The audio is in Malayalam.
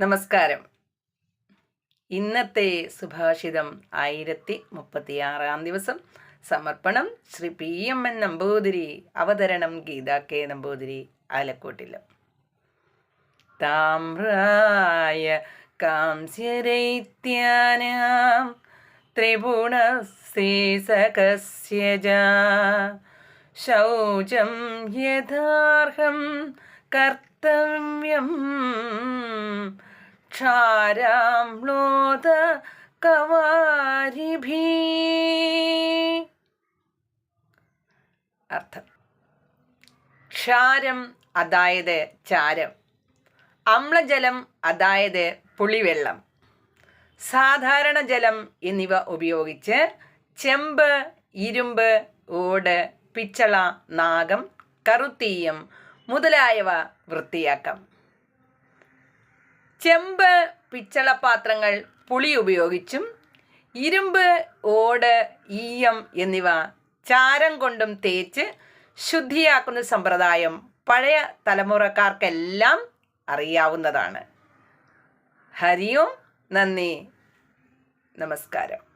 നമസ്കാരം. ഇന്നത്തെ സുഭാഷിതം ആയിരത്തി മുപ്പത്തിയാറാം ദിവസം. സമർപ്പണം Shri P M N Namboothiri അവതരണം ഗീതാ കെ നമ്പൂതിരി ആലക്കോട്ടിലും. താമ്രായ കാംസ്യരൈത്യാനാം ത്രിപുണസേസകസ്യ ശൗചം യഥാർഹം കർത്തവ്യം. ക്ഷാരാംലോത കവാരിഭീ. അർത്ഥം. ക്ഷാരം അതായത് ചാരം. അമ്ലജലം അതായത് പുളിവെള്ളം. സാധാരണ ജലം എന്നിവ ഉപയോഗിച്ച് ചെമ്പ് ഇരുമ്പ് ഓട് പിച്ചള നാഗം കറുത്തീയം മുതലായവ വൃത്തിയാക്കാം. ചെമ്പ് പിച്ചള പാത്രങ്ങൾ പുളി ഉപയോഗിച്ചും ഇരുമ്പ് ഓട് ഈയം എന്നിവ ചാരം കൊണ്ടും തേച്ച് ശുദ്ധിയാക്കുന്ന സമ്പ്രദായം പഴയ തലമുറക്കാർക്കെല്ലാം അറിയാവുന്നതാണ്. ഹരിയോം നന്ദി. നമസ്കാരം.